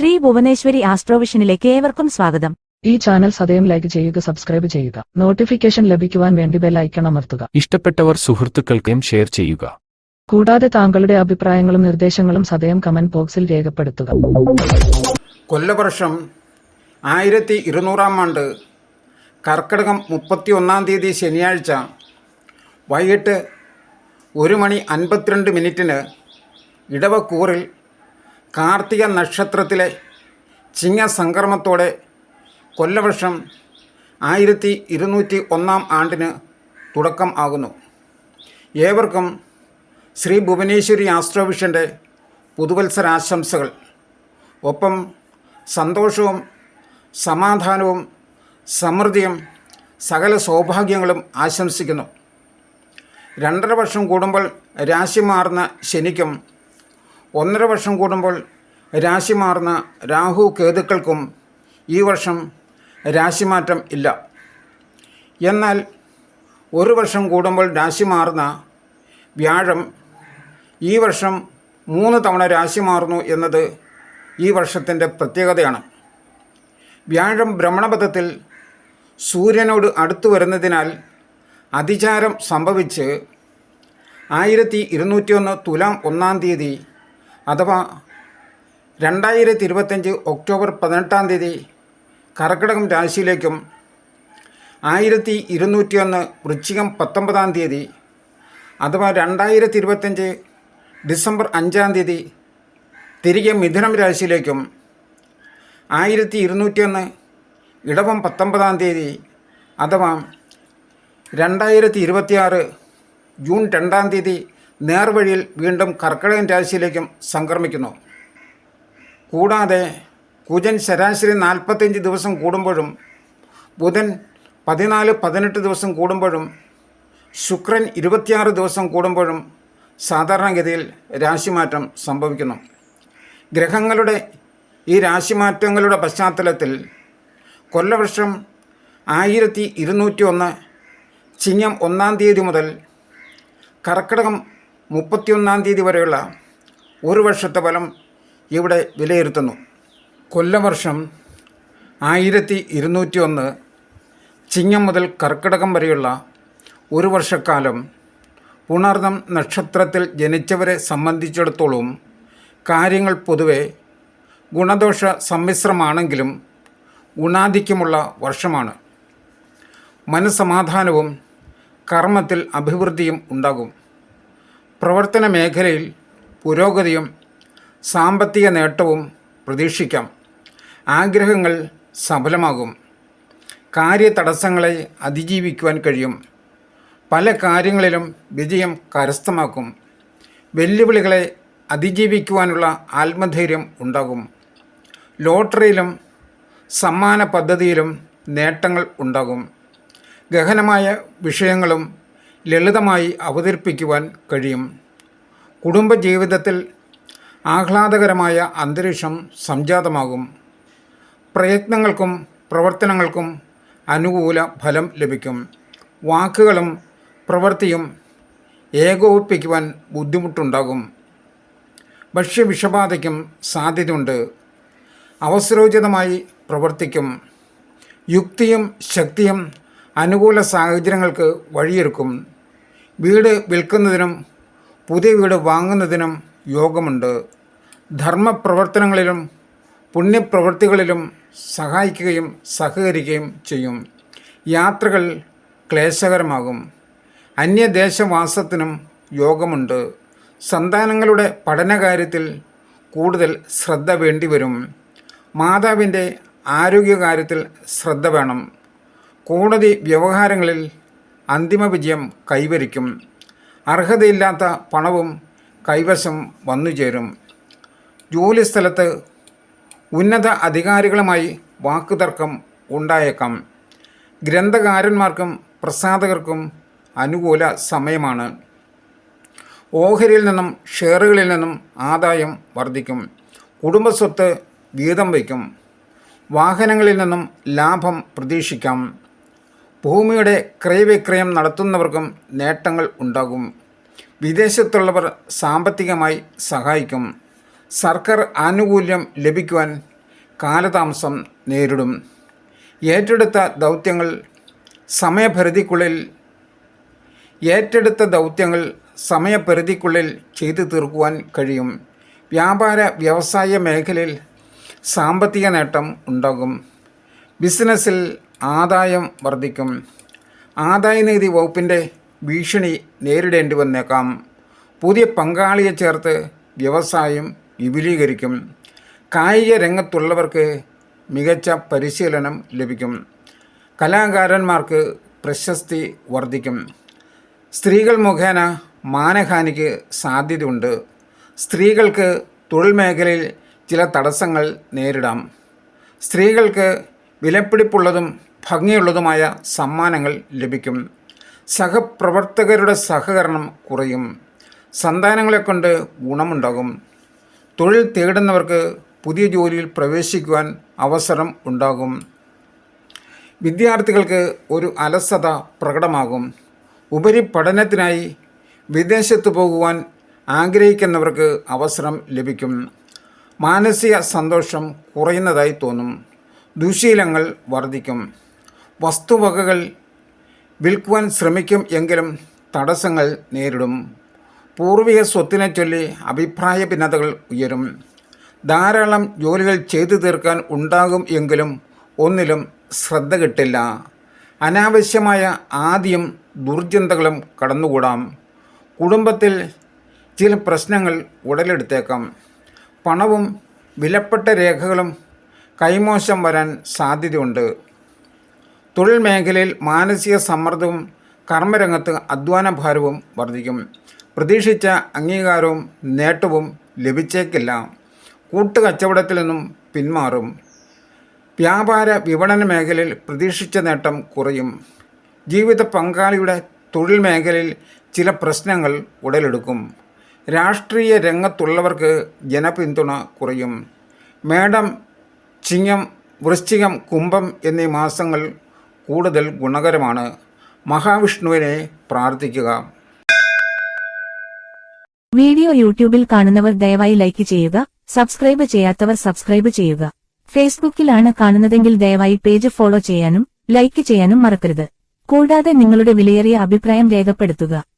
ശ്രീ ഭുവനേശ്വരി ആസ്ട്രോവിഷനിലേക്ക് ഏവർക്കും സ്വാഗതം. ഈ ചാനൽ സദയം ലൈക്ക് ചെയ്യുക സബ്സ്ക്രൈബ് ചെയ്യുക. നോട്ടിഫിക്കേഷൻ ലഭിക്കുവാൻ വേണ്ടി ബെൽ ഐക്കൺ അമർത്തുക. ഇഷ്ടപ്പെട്ടവർ സുഹൃത്തുക്കൾക്കും ഷെയർ ചെയ്യുക. കൂടാതെ താങ്കളുടെ അഭിപ്രായങ്ങളും നിർദ്ദേശങ്ങളും സദയം കമന്റ് ബോക്സിൽ രേഖപ്പെടുത്തുക. കൊല്ലവർഷം ആയിരത്തി ഇരുന്നൂറാം ആണ്ട് കർക്കിടകം മുപ്പത്തി ഒന്നാം തീയതി ശനിയാഴ്ച വൈകിട്ട് ഒരു മണി അൻപത്തിരണ്ട് മിനിറ്റിന് ഇടവക്കൂറിൽ കാർത്തിക നക്ഷത്രത്തിലെ ചിങ്ങസംക്രമത്തോടെ കൊല്ലവർഷം ആയിരത്തി ഇരുന്നൂറ്റി ഒന്നാം ആണ്ടിന് തുടക്കം ആകുന്നു. ഏവർക്കും ശ്രീ ഭുവനേശ്വരി ആസ്ട്രോവിഷന്റെ പുതുവത്സരാശംസകൾ. ഒപ്പം സന്തോഷവും സമാധാനവും സമൃദ്ധിയും സകല സൗഭാഗ്യങ്ങളും ആശംസിക്കുന്നു. രണ്ടര വർഷം കൂടുമ്പോൾ രാശി മാറുന്ന ശനിക്കും ഒന്നര വർഷം കൂടുമ്പോൾ രാശി മാറുന്ന രാഹു കേതുക്കൾക്കും ഈ വർഷം രാശിമാറ്റം ഇല്ല. എന്നാൽ ഒരു വർഷം കൂടുമ്പോൾ രാശി മാറുന്ന വ്യാഴം ഈ വർഷം മൂന്ന് തവണ രാശി മാറുന്നു എന്നത് ഈ വർഷത്തിന്റെ പ്രത്യേകതയാണ്. വ്യാഴം ഭ്രമണപഥത്തിൽ സൂര്യനോട് അടുത്തു വരുന്നതിനാൽ അതിചാരം സംഭവിച്ച് ആയിരത്തി ഇരുന്നൂറ്റിയൊന്ന് തുലാം ഒന്നാം തീയതി അഥവാ രണ്ടായിരത്തി ഇരുപത്തഞ്ച് ഒക്ടോബർ പതിനെട്ടാം തീയതി കർക്കിടകം രാശിയിലേക്കും ആയിരത്തി ഇരുന്നൂറ്റിയൊന്ന് വൃശ്ചികം പത്തൊമ്പതാം തീയതി അഥവാ രണ്ടായിരത്തി ഇരുപത്തഞ്ച് ഡിസംബർ അഞ്ചാം തീയതി തിരികെ മിഥുനം രാശിയിലേക്കും ആയിരത്തി ഇരുന്നൂറ്റിയൊന്ന് ഇടവം പത്തൊമ്പതാം തീയതി അഥവാ രണ്ടായിരത്തി ഇരുപത്തിയാറ് ജൂൺ രണ്ടാം തീയതി നേർവഴിയിൽ വീണ്ടും കർക്കിടകൻ രാശിയിലേക്കും സംക്രമിക്കുന്നു. കൂടാതെ കുജൻ ശരാശരി നാൽപ്പത്തിയഞ്ച് ദിവസം കൂടുമ്പോഴും ബുധൻ പതിനാല് പതിനെട്ട് ദിവസം കൂടുമ്പോഴും ശുക്രൻ ഇരുപത്തിയാറ് ദിവസം കൂടുമ്പോഴും സാധാരണഗതിയിൽ രാശിമാറ്റം സംഭവിക്കുന്നു. ഗ്രഹങ്ങളുടെ ഈ രാശിമാറ്റങ്ങളുടെ പശ്ചാത്തലത്തിൽ കൊല്ലവർഷം ആയിരത്തി ഇരുന്നൂറ്റി ഒന്ന് ചിങ്ങം ഒന്നാം തീയതി മുതൽ കർക്കിടകം മുപ്പത്തിയൊന്നാം തീയതി വരെയുള്ള ഒരു വർഷത്തെ ഫലം ഇവിടെ വിലയിരുത്തുന്നു. കൊല്ലവർഷം ആയിരത്തി ഇരുന്നൂറ്റി ഒന്ന് ചിങ്ങം മുതൽ കർക്കിടകം വരെയുള്ള ഒരു വർഷക്കാലം ഉണർന്നം നക്ഷത്രത്തിൽ ജനിച്ചവരെ സംബന്ധിച്ചിടത്തോളം കാര്യങ്ങൾ പൊതുവെ ഗുണദോഷ സമ്മിശ്രമാണെങ്കിലും ഗുണാധിക്യമുള്ള വർഷമാണ്. മനസ്സമാധാനവും കർമ്മത്തിൽ അഭിവൃദ്ധിയും ഉണ്ടാകും. പ്രവർത്തന മേഖലയിൽ പുരോഗതിയും സാമ്പത്തിക നേട്ടവും പ്രതീക്ഷിക്കാം. ആഗ്രഹങ്ങൾ സഫലമാകും. കാര്യതടസ്സങ്ങളെ അതിജീവിക്കുവാൻ കഴിയും. പല കാര്യങ്ങളിലും വിജയം കരസ്ഥമാക്കും. വെല്ലുവിളികളെ അതിജീവിക്കുവാനുള്ള ആത്മധൈര്യം ഉണ്ടാകും. ലോട്ടറിയിലും സമ്മാന പദ്ധതിയിലും നേട്ടങ്ങൾ ഉണ്ടാകും. ഗഹനമായ വിഷയങ്ങളും ലളിതമായി അവതരിപ്പിക്കുവാൻ കഴിയും. കുടുംബജീവിതത്തിൽ ആഹ്ലാദകരമായ അന്തരീക്ഷം സംജാതമാകും. പ്രയത്നങ്ങൾക്കും പ്രവർത്തനങ്ങൾക്കും അനുകൂല ഫലം ലഭിക്കും. വാക്കുകളും പ്രവൃത്തിയും ഏകോപിപ്പിക്കുവാൻ ബുദ്ധിമുട്ടുണ്ടാകും. ഭക്ഷ്യവിഷബാധയ്ക്കും സാധ്യതയുണ്ട്. അവസരോചിതമായി പ്രവർത്തിക്കും. യുക്തിയും ശക്തിയും അനുകൂല സാഹചര്യങ്ങൾക്ക് വഴിയൊരുക്കും. വീട് വിൽക്കുന്നതിനും പുതിയ വീട് വാങ്ങുന്നതിനും യോഗമുണ്ട്. ധർമ്മപ്രവർത്തനങ്ങളിലും പുണ്യപ്രവൃത്തികളിലും സഹായിക്കുകയും സഹകരിക്കുകയും ചെയ്യും. യാത്രകൾ ക്ലേശകരമാകും. അന്യദേശവാസത്തിനും യോഗമുണ്ട്. സന്താനങ്ങളുടെ പഠനകാര്യത്തിൽ കൂടുതൽ ശ്രദ്ധ വേണ്ടിവരും. മാതാവിന്റെ ആരോഗ്യകാര്യത്തിൽ ശ്രദ്ധ വേണം. കോടതി വ്യവഹാരങ്ങളിൽ അന്തിമ വിജയം കൈവരിക്കും. അർഹതയില്ലാത്ത പണവും കൈവശം വന്നു ചേരും ജോലിസ്ഥലത്ത് ഉന്നത അധികാരികളുമായി വാക്കുതർക്കം ഉണ്ടായേക്കാം. ഗ്രന്ഥകാരന്മാർക്കും പ്രസാധകർക്കും അനുകൂല സമയമാണ്. ഓഹരിയിൽ നിന്നും ഷെയറുകളിൽ നിന്നും ആദായം വർദ്ധിക്കും. കുടുംബസ്വത്ത് വീതം വയ്ക്കും. വാഹനങ്ങളിൽ നിന്നും ലാഭം പ്രതീക്ഷിക്കാം. ഭൂമിയുടെ ക്രയവിക്രയം നടത്തുന്നവർക്കും നേട്ടങ്ങൾ ഉണ്ടാകും. വിദേശത്തുള്ളവർ സാമ്പത്തികമായി സഹായിക്കും. സർക്കാർ ആനുകൂല്യം ലഭിക്കുവാൻ കാലതാമസം നേരിടും. ഏറ്റെടുത്ത ദൗത്യങ്ങൾ സമയപരിധിക്കുള്ളിൽ ഏറ്റെടുത്ത ദൗത്യങ്ങൾ സമയപരിധിക്കുള്ളിൽ ചെയ്തു തീർക്കുവാൻ കഴിയും. വ്യാപാര വ്യവസായ മേഖലയിൽ സാമ്പത്തിക നേട്ടം ഉണ്ടാകും. ബിസിനസ്സിൽ ആദായം വർദ്ധിക്കും. ആദായനികുതി വകുപ്പിന്റെ ഭീഷണി നേരിടേണ്ടി വന്നേക്കാം. പുതിയ പങ്കാളിയെ ചേർത്ത് വ്യവസായം വിപുലീകരിക്കും. കായിക രംഗത്തുള്ളവർക്ക് മികച്ച പരിശീലനം ലഭിക്കും. കലാകാരന്മാർക്ക് പ്രശസ്തി വർദ്ധിക്കും. സ്ത്രീകൾ മുഖേന മാനഹാനിക്ക് സാധ്യതയുണ്ട്. സ്ത്രീകൾക്ക് തൊഴിൽ മേഖലയിൽ ചില തടസ്സങ്ങൾ നേരിടാം. സ്ത്രീകൾക്ക് വിലപിടിപ്പുള്ളതും ഭംഗിയുള്ളതുമായ സമ്മാനങ്ങൾ ലഭിക്കും. സഹപ്രവർത്തകരുടെ സഹകരണം കുറയും. സന്താനങ്ങളെ കൊണ്ട് ഗുണമുണ്ടാകും. തൊഴിൽ തേടുന്നവർക്ക് പുതിയ ജോലിയിൽ പ്രവേശിക്കുവാൻ അവസരം ഉണ്ടാകും. വിദ്യാർത്ഥികൾക്ക് ഒരു അലസത പ്രകടമാകും. ഉപരിപഠനത്തിനായി വിദേശത്ത് പോകുവാൻ ആഗ്രഹിക്കുന്നവർക്ക് അവസരം ലഭിക്കും. മാനസിക സന്തോഷം കുറയുന്നതായി തോന്നും. ദുശീലങ്ങൾ വർദ്ധിക്കും വസ്തുവകകൾ വിൽക്കുവാൻ ശ്രമിക്കും എങ്കിലും തടസ്സങ്ങൾ നേരിടും. പൂർവിക സ്വത്തിനെ ചൊല്ലി അഭിപ്രായ ഭിന്നതകൾ ഉയരും. ധാരാളം ജോലികൾ ചെയ്തു തീർക്കാൻ ഉണ്ടാകും എങ്കിലും ഒന്നിലും ശ്രദ്ധ കിട്ടില്ല. അനാവശ്യമായ ആദ്യം ദുർജന്തകളും കടന്നുകൂടാം. കുടുംബത്തിൽ ചില പ്രശ്നങ്ങൾ ഉടലെടുത്തേക്കാം. പണവും വിലപ്പെട്ട രേഖകളും കൈമോശം വരാൻ സാധ്യതയുണ്ട്. തൊഴിൽ മേഖലയിൽ മാനസിക സമ്മർദ്ദവും കർമ്മരംഗത്ത് അധ്വാന ഭാരവും വർദ്ധിക്കും. പ്രതീക്ഷിച്ച അംഗീകാരവും നേട്ടവും ലഭിച്ചേക്കില്ല. കൂട്ടുകച്ചവടത്തിൽ നിന്നും പിന്മാറും. വ്യാപാര വിപണന മേഖലയിൽ പ്രതീക്ഷിച്ച നേട്ടം കുറയും. ജീവിത പങ്കാളിയുടെ തൊഴിൽ മേഖലയിൽ ചില പ്രശ്നങ്ങൾ ഉടലെടുക്കും. രാഷ്ട്രീയ രംഗത്തുള്ളവർക്ക് ജനപിന്തുണ കുറയും. മേടം ചിങ്ങം വൃശ്ചികം കുംഭം എന്നീ മാസങ്ങൾ കൂടുതൽ ഗുണകരമാണ്. മഹാവിഷ്ണുവിനെ പ്രാർത്ഥിക്കുക. വീഡിയോ യൂട്യൂബിൽ കാണുന്നവർ ദയവായി ലൈക്ക് ചെയ്യുക സബ്സ്ക്രൈബ് ചെയ്യാത്തവർ സബ്സ്ക്രൈബ് ചെയ്യുക. ഫേസ്ബുക്കിലാണ് കാണുന്നതെങ്കിൽ ദയവായി പേജ് ഫോളോ ചെയ്യാനും ലൈക്ക് ചെയ്യാനും മറക്കരുത്. കൂടാതെ നിങ്ങളുടെ വിലയേറിയ അഭിപ്രായം രേഖപ്പെടുത്തുക.